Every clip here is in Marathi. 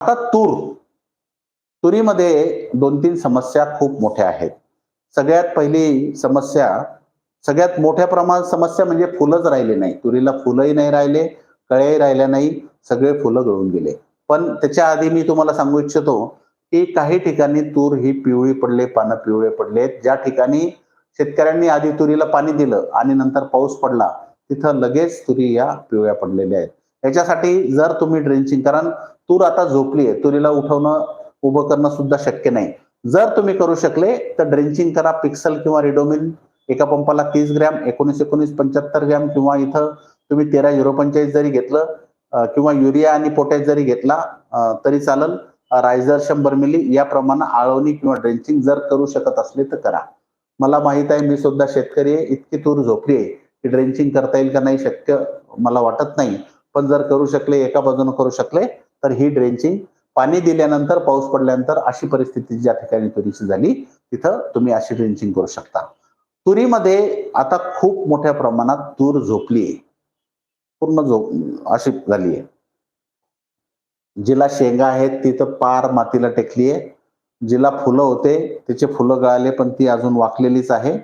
आता तूर. तुरीमध्ये दोन तीन समस्या खूप मोठ्या आहेत. सगळ्यात पहिली समस्या सगळ्यात मोठ्या प्रमाणात समस्या म्हणजे फुलंच राहिले नाही. तुरीला फुलंही नाही राहिले कळ्याही राहिल्या नाही सगळे फुलं गळून गेले. पण त्याच्या आधी मी तुम्हाला सांगू इच्छितो की काही ठिकाणी तूर ही पिवळी पडले पानं पिवळे पडलेत ज्या ठिकाणी शेतकऱ्यांनी आधी तुरीला पाणी दिलं आणि नंतर पाऊस पडला तिथं लगेच तुरी या पिवळ्या पडलेल्या आहेत. याच्यासाठी जर तुम्ही ड्रेंचिंग कारण तूर आता झोपली आहे तुरीला उठवणं उभं करणं सुद्धा शक्य नाही. जर तुम्ही करू शकले तर ड्रेंचिंग करा. पिक्सल किंवा रिडोमिन एका पंपाला तीस ग्रॅम एकोणीस एकोणीस पंच्याहत्तर ग्रॅम किंवा इथं तुम्ही तेरा झिरो पंचेचाळीस जरी घेतलं किंवा युरिया आणि पोटॅश जरी घेतला तरी चालेल. रायझर शंभर मिली या प्रमाणे आळवणी किंवा ड्रेंचिंग जर करू शकत असले तर करा. मला माहीत आहे मी सुद्धा शेतकरी आहे इतकी तूर झोपली आहे की ड्रेंचिंग करता येईल का नाही शक्य मला वाटत नाही. पण जर करू शकले एका बाजूने करू शकले तर ही ड्रेंचिंग पाणी दिल्यानंतर पाऊस पडल्यानंतर अशी परिस्थिती ज्या ठिकाणी तुरीची झाली तिथं तुम्ही अशी ड्रेंचिंग करू शकता. तुरीमध्ये आता खूप मोठ्या प्रमाणात तूर झोपली पूर्ण झोप अशी झाली आहे. जिला शेंगा आहेत ती तर पार मातीला टेकली आहे. जिला फुलं होते तिचे फुलं गळाले पण ती अजून वाकलेलीच आहे.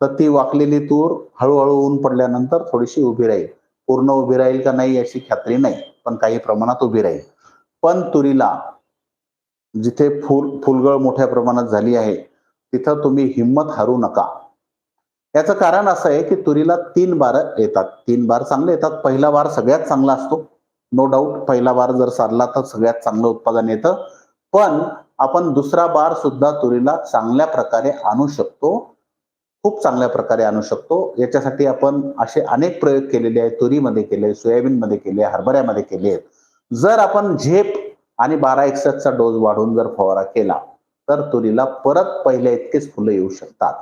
तर ती वाकलेली तूर हळूहळू ऊन पडल्यानंतर थोडीशी उभी राहील. पूर्ण उभी राहील का नाही याची खात्री नाही पण काही प्रमाणात उभी राहील. पण तुरीला जिथे फुल फुलगळ मोठ्या प्रमाणात झाली आहे तिथं तुम्ही हिंमत हरू नका. याचं कारण असं आहे की तुरीला तीन बार येतात. तीन बार चांगले येतात. पहिला बार सगळ्यात चांगला असतो. नो डाऊट पहिला बार जर साधला तर सगळ्यात चांगलं उत्पादन येतं. पण आपण दुसरा बार सुद्धा तुरीला चांगल्या प्रकारे आणू शकतो. खूप चांगल्या प्रकारे आणू शकतो. याच्यासाठी आपण असे अनेक प्रयोग केलेले आहेत. तुरीमध्ये केले सोयाबीनमध्ये केले हरभऱ्यामध्ये केले आहेत. जर आपण झेप आणि बारा एकसष्टचा डोस वाढून जर फवारा केला तर तुरीला परत पहिल्या इतकेच फुलं येऊ शकतात.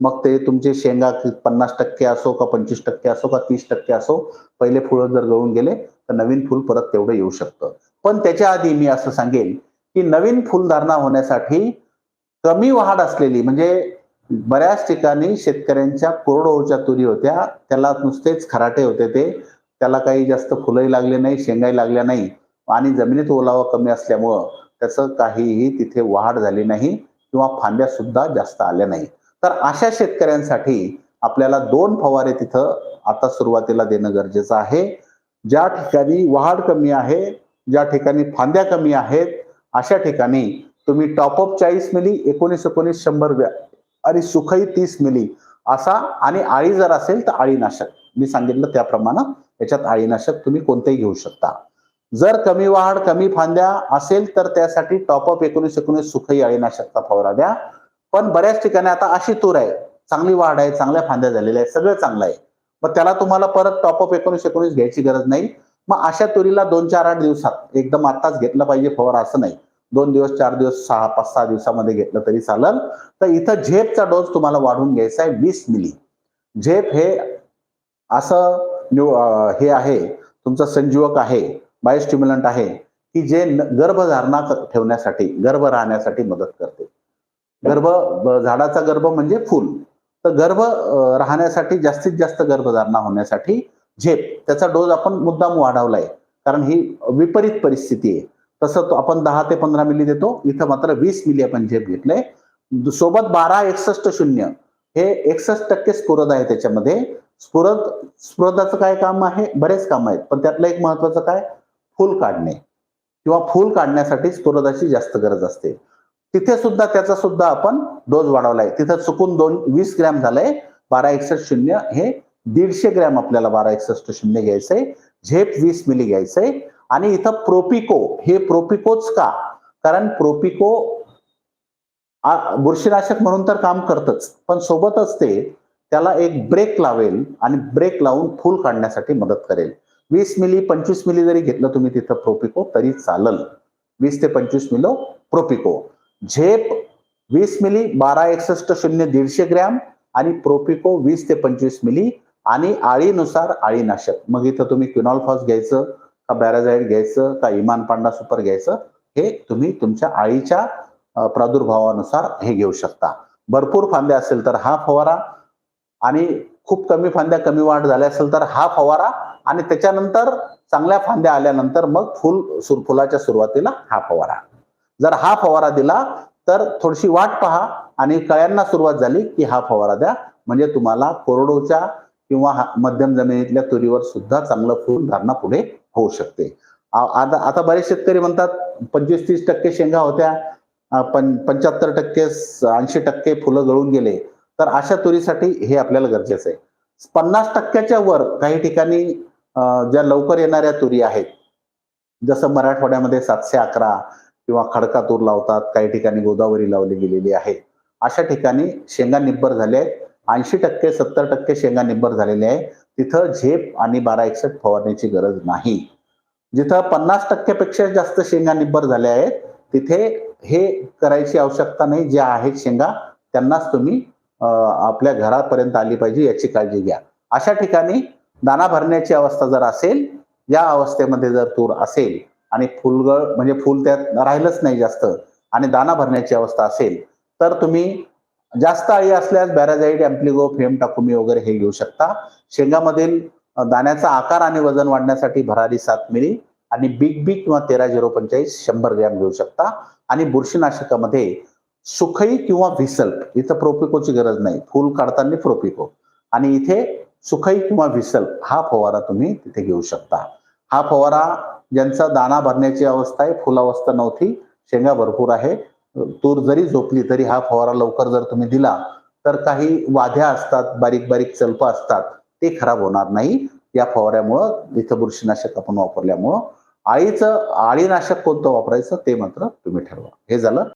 मग ते तुमचे शेंगा पन्नास टक्के असो का पंचवीस टक्के असो का तीस टक्के असो पहिले फुलं जर गळून गेले तर नवीन फुल परत तेवढं येऊ शकतं. पण त्याच्या आधी मी असं सांगेन की नवीन फुलधारणा होण्यासाठी कमी वाढ असलेली म्हणजे बऱ्याच ठिकाणी शेतकऱ्यांच्या कोरडोच्या तुरी होत्या त्याला नुसतेच खराटे होते ते त्याला काही जास्त फुलंही लागले नाही शेंगाही लागल्या नाही आणि जमिनीत ओलावा कमी असल्यामुळं त्याचं काहीही तिथे वाढ झाली नाही किंवा फांद्या सुद्धा जास्त आल्या नाही. तर अशा शेतकऱ्यांसाठी आपल्याला दोन फवारे तिथं आता सुरुवातीला देणं गरजेचं आहे. ज्या ठिकाणी वाढ कमी आहे ज्या ठिकाणी फांद्या कमी आहेत अशा ठिकाणी तुम्ही टॉपअप चाळीस मिली एकोणीस एकोणीस शंभर आणि सुखई तीस मिली असा आणि आळी जर असेल तर आळीनाशक मी सांगितलं त्याप्रमाणे याच्यात आळीनाशक तुम्ही कोणतेही घेऊ शकता. जर कमी वाढ कमी फांद्या असेल तर त्यासाठी टॉपअप एकोणीस एकोणीस सुखई अळीनाशकचा फवारा द्या. पण बऱ्याच ठिकाणी आता अशी तूर आहे. चांगली वाढ आहे चांगल्या फांद्या झालेल्या आहे सगळं चांगलं आहे. मग त्याला तुम्हाला परत टॉपअप एकोणीस एकोणीस घ्यायची गरज नाही. मग अशा तुरीला दोन चार आठ दिवसात एकदम आताच घेतलं पाहिजे फवारा असं नाही. दोन दिवस चार दिवस सहा पाच सहा दिवसामध्ये घेतलं तरी चालेल. तर इथं झेपचा डोस तुम्हाला वाढवून घ्यायचा आहे वीस मिली. झेप हे असं न्यू हे आहे तुमचं संजीवक आहे बायोस्टिम्युलंट आहे की जे गर्भधारणा ठेवण्यासाठी गर्भ राहण्यासाठी मदत करते. गर्भ झाडाचा गर्भ म्हणजे फुल. तर गर्भ राहण्यासाठी जास्तीत जास्त गर्भधारणा होण्यासाठी झेप. त्याचा डोस आपण मुद्दाम वाढवलाय कारण ही विपरीत परिस्थिती आहे. तसं तो आपण दहा ते पंधरा मिली देतो इथं मात्र वीस मिली आपण झेप घेतलंय. सोबत बारा एकसष्ट शून्य हे एकसष्ट टक्के स्फुरद आहे त्याच्यामध्ये. स्फुरद स्फुरदाचं काय काम आहे? बरेच काम आहेत. पण त्यातलं एक महत्वाचं काय? फूल काढणे. किंवा फूल काढण्यासाठी स्फुरदाची जास्त गरज असते. तिथे सुद्धा त्याचा सुद्धा आपण डोस वाढवलाय. तिथं चुकून दोन वीस ग्रॅम झालंय. बारा एकसष्ट शून्य हे दीडशे ग्रॅम आपल्याला बारा एकसष्ट शून्य घ्यायचंय. झेप वीस मिली घ्यायचंय. आणि इथं प्रोपिको. हे प्रोपिकोच का? कारण प्रोपिको बुरशीनाशक म्हणून तर काम करतच. पण सोबतच ते त्याला एक ब्रेक लावेल आणि ब्रेक लावून फूल काढण्यासाठी मदत करेल. वीस मिली पंचवीस मिली जरी घेतलं तुम्ही तिथं प्रोपिको तरी चालल. वीस ते पंचवीस मिलो प्रोपिको झेप वीस मिली बारा एकसष्ट शून्य दीडशे ग्रॅम आणि प्रोपिको वीस ते पंचवीस मिली आणि आळीनुसार आळीनाशक. मग इथं तुम्ही क्विनॉल फॉस घ्यायचं का बॅराझाईड घ्यायचं का इमान पांडा सुपर घ्यायचं हे तुम्ही तुमच्या आळीच्या प्रादुर्भावानुसार हे घेऊ शकता. भरपूर फांद्या असेल तर हा फवारा आणि खूप कमी फांद्या कमी वाढ झाल्या असेल तर हा फवारा आणि त्याच्यानंतर चांगल्या फांद्या आल्यानंतर मग फुल सुर फुलाच्या सुरुवातीला हा फवारा. जर हा फवारा दिला तर थोडीशी वाट पहा आणि कळ्यांना सुरुवात झाली की हा फवारा द्या. म्हणजे तुम्हाला कोरडोच्या किंवा मध्यम जमिनीतल्या तुरीवर सुद्धा चांगलं फुल धारणा पुढे होऊ शकते. आता आता बरेच शेतकरी म्हणतात पंचवीस तीस टक्के शेंगा होत्या. पंच्याहत्तर टक्के ऐंशी टक्के फुलं गळून गेले. तर अशा तुरीसाठी हे आपल्याला गरजेचं आहे. पन्नास टक्क्याच्या वर काही ठिकाणी ज्या लवकर येणाऱ्या तुरी आहेत जसं मराठवाड्यामध्ये सातशे अकरा किंवा खडका तूर लावतात काही ठिकाणी गोदावरी लावली गेलेली आहे अशा ठिकाणी शेंगा निब्बर झाले आहेत. ऐंशी टक्के सत्तर टक्के शेंगा निब्बर झालेले आहे. तिथं झेप आणि बारा एकसठ फवारण्याची गरज नाही. जिथं पन्नास टक्क्यापेक्षा जास्त शेंगा निब्बर झाल्या आहेत तिथे हे करायची आवश्यकता नाही. ज्या आहेत शेंगा त्यांनाच तुम्ही आपल्या घरापर्यंत आली पाहिजे याची काळजी घ्या. अशा ठिकाणी दाना भरण्याची अवस्था जर असेल या अवस्थेमध्ये जर तूर असेल आणि फुलगळ म्हणजे फुल त्यात राहिलंच नाही जास्त आणि दाना भरण्याची अवस्था असेल तर तुम्ही जास्त अळी असल्यास बॅराझाईड अँप्लिगो फेम टाकुमी वगैरे हे घेऊ शकता. शेंगामधील दाण्याचा आकार आणि वजन वाढण्यासाठी भरारी सात मिली आणि बिग बी किंवा तेरा झिरो पंचेचाळीस शंभर ग्रॅम घेऊ शकता. आणि बुरशीनाशकामध्ये सुखई किंवा व्हिसल्प इथं प्रोपिकोची गरज नाही. फुल काढताना प्रोपिको. आणि इथे सुखई किंवा व्हिसल्प हा फवारा तुम्ही तिथे घेऊ शकता. हा फवारा ज्यांचा दाना भरण्याची अवस्था आहे फुलावस्था नव्हती शेंगा भरपूर आहे. तूर जरी झोपली तरी हा फवारा लवकर जर तुम्ही दिला तर काही वाध्या असतात बारीक बारीक चलप असतात ते खराब होणार नाही. या फवाऱ्यामुळं इथं बुरशीनाशक आपण वापरल्यामुळं आळीचं आळीनाशक कोणतं वापरायचं ते मात्र तुम्ही ठरवा. हे झालं.